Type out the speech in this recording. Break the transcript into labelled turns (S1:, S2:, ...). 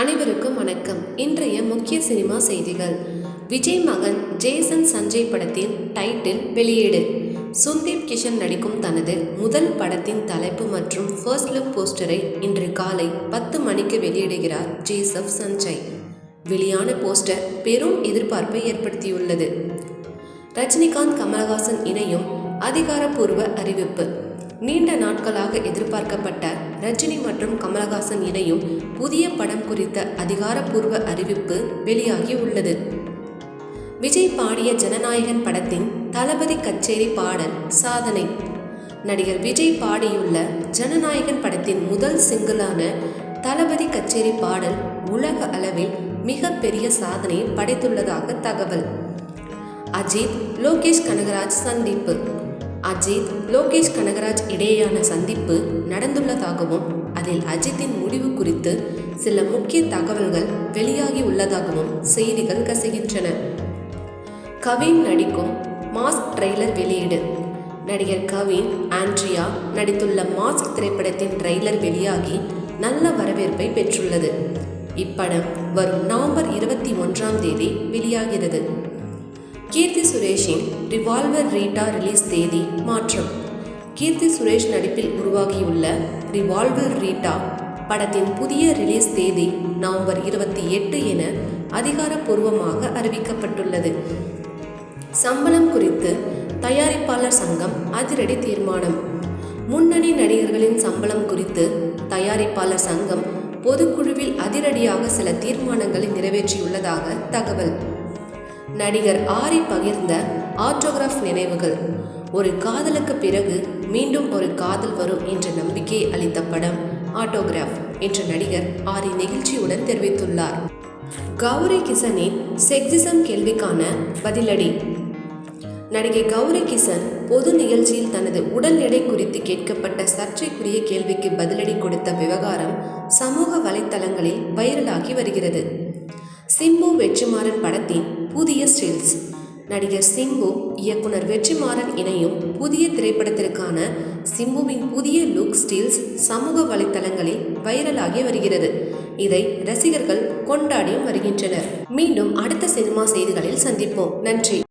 S1: அனைவருக்கும் வணக்கம். இன்றைய முக்கிய சினிமா செய்திகள். விஜய் மகன் ஜேசன் சஞ்சய் படத்தின் டைட்டில் வெளியீடு. சுந்தீப் கிஷன் நடிக்கும் தனது முதல் படத்தின் தலைப்பு மற்றும் ஃபர்ஸ்ட் லுக் போஸ்டரை இன்று காலை பத்து மணிக்கு வெளியிடுகிறார் ஜேசப் சஞ்சய். வெளியான போஸ்டர் பெரும் எதிர்பார்ப்பை ஏற்படுத்தியுள்ளது. ரஜினிகாந்த் கமல்ஹாசன் இணையும் அதிகாரப்பூர்வ அறிவிப்பு. நீண்ட நாட்களாக எதிர்பார்க்கப்பட்ட ரஜினி மற்றும் கமலஹாசன் இணையும் புதிய படம் குறித்த அதிகாரப்பூர்வ அறிவிப்பு வெளியாகி உள்ளது. விஜய் பாடிய ஜனநாயகன் படத்தின் தளபதி கச்சேரி பாடல் சாதனை. நடிகர் விஜய் பாடியுள்ள ஜனநாயகன் படத்தின் முதல் சிங்கிளான தளபதி கச்சேரி பாடல் உலக அளவில் மிகப்பெரிய சாதனையை படைத்துள்ளதாக தகவல். அஜித் லோகேஷ் கனகராஜ் சந்திப்பு. அஜித் லோகேஷ் கனகராஜ் இடையேயான சந்திப்பு நடந்துள்ளதாகவும் அதில் அஜித்தின் முடிவு குறித்து சில முக்கிய தகவல்கள் வெளியாகி உள்ளதாகவும் செய்திகள் கசிகின்றன. கவின் நடிக்கும் மாஸ்க் ட்ரெய்லர் வெளியீடு. நடிகர் கவின் ஆண்ட்ரியா நடித்துள்ள மாஸ்க் திரைப்படத்தின் ட்ரெய்லர் வெளியாகி நல்ல வரவேற்பை பெற்றுள்ளது. இப்படம் வரும் நவம்பர் இருபத்தி ஒன்றாம் தேதி வெளியாகிறது. கீர்த்தி சுரேஷின் ரிவால்வர் ரீட்டா ரிலீஸ் தேதி மாற்றம். கீர்த்தி சுரேஷ் நடிப்பில் உருவாகியுள்ள ரிவால்வர் ரீட்டா படத்தின் புதிய ரிலீஸ் தேதி நவம்பர் இருபத்தி எட்டு என அதிகாரப்பூர்வமாக அறிவிக்கப்பட்டுள்ளது. சம்பளம் குறித்து தயாரிப்பாளர் சங்கம் அதிரடி தீர்மானம். முன்னணி நடிகர்களின் சம்பளம் குறித்து தயாரிப்பாளர் சங்கம் பொதுக்குழுவில் அதிரடியாக சில தீர்மானங்களை நிறைவேற்றியுள்ளதாக தகவல். நடிகர் ஆரி பகிர்ந்த ஆட்டோகிராஃப் நினைவுகள். ஒரு காதலுக்கு பிறகு மீண்டும் ஒரு காதல் வரும் என்ற நம்பிக்கையை அளித்த படம் ஆட்டோகிராஃப் என்று நடிகர் ஆரி நெகிழ்ச்சியுடன் தெரிவித்துள்ளார். கௌரி கிசனின் செக்ஸிசம் கேள்விக்கான பதிலடி. நடிகை கௌரி கிசன் பொது நிகழ்ச்சியில் தனது உடல் எடை குறித்து கேட்கப்பட்ட சர்ச்சைக்குரிய கேள்விக்கு பதிலடி கொடுத்த விவகாரம் சமூக வலைத்தளங்களில் வைரலாகி வருகிறது. சிம்பு வெற்றிமாறன் படத்தின் புதிய ஸ்டில்ஸ். நடிகர் சிம்பு இயக்குனர் வெற்றிமாறன் இணையும் புதிய திரைப்படத்திற்கான சிம்புவின் புதிய லுக் ஸ்டில்ஸ் சமூக வலைத்தளங்களில் வைரலாகி வருகிறது. இதை ரசிகர்கள் கொண்டாடியும் வருகின்றனர். மீண்டும் அடுத்த சினிமா செய்திகளில் சந்திப்போம். நன்றி.